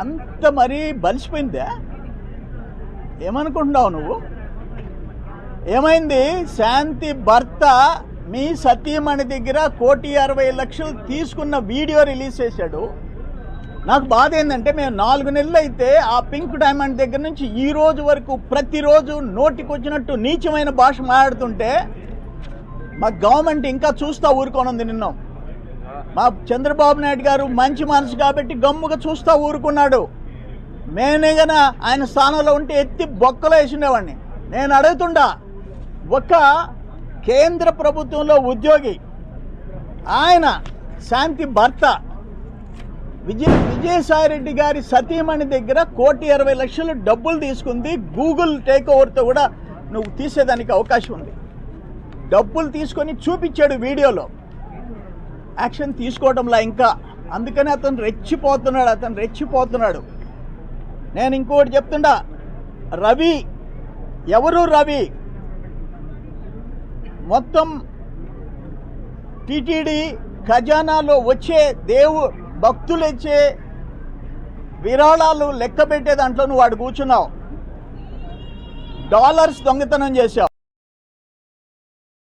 అంత మరీ బలిసిపోయిందా? ఏమనుకుంటున్నావు నువ్వు? ఏమైంది? శాంతి భర్త మీ సతీమణి దగ్గర కోటి అరవై లక్షలు తీసుకున్న వీడియో రిలీజ్ చేశాడు. నాకు బాధ ఏంటంటే మేము నాలుగు నెలలు అయితే ఆ పింక్ డైమండ్ దగ్గర నుంచి ఈ రోజు వరకు ప్రతిరోజు నోటికి వచ్చినట్టు నీచమైన భాష మాట్లాడుతుంటే మా గవర్నమెంట్ ఇంకా చూస్తా ఊరుకోనుంది నిన్నాం. మా చంద్రబాబు నాయుడు గారు మంచి మనసు కాబట్టి గమ్ముగా చూస్తా ఊరుకున్నాడు. మేనేగన ఆయన స్థానంలో ఉంటే ఎత్తి బొక్కలో వేసిండేవాడిని. నేను అడుగుతుండా ఒక కేంద్ర ప్రభుత్వంలో ఉద్యోగి ఆయన శాంతి భర్త విజయ విజయసాయిరెడ్డి గారి సతీమణి దగ్గర కోటి ఇరవై లక్షలు డబ్బులు తీసుకుంది. గూగుల్ టేక్ ఓవర్తో కూడా నువ్వు తీసేదానికి అవకాశం ఉంది. డబ్బులు తీసుకొని చూపించాడు వీడియోలో. యాక్షన్ తీసుకోవడంలా ఇంకా. అందుకని అతను రెచ్చిపోతున్నాడు అతను రెచ్చిపోతున్నాడు. నేను ఇంకోటి చెప్తుండా రవి ఎవరు రవి? మొత్తం టిటిడి ఖజానాలో వచ్చే దేవు భక్తులు ఇచ్చే విరాళాలు లెక్క పెట్టే దాంట్లో నువ్వు వాడు కూర్చున్నావు. డాలర్స్ దొంగతనం చేశావు.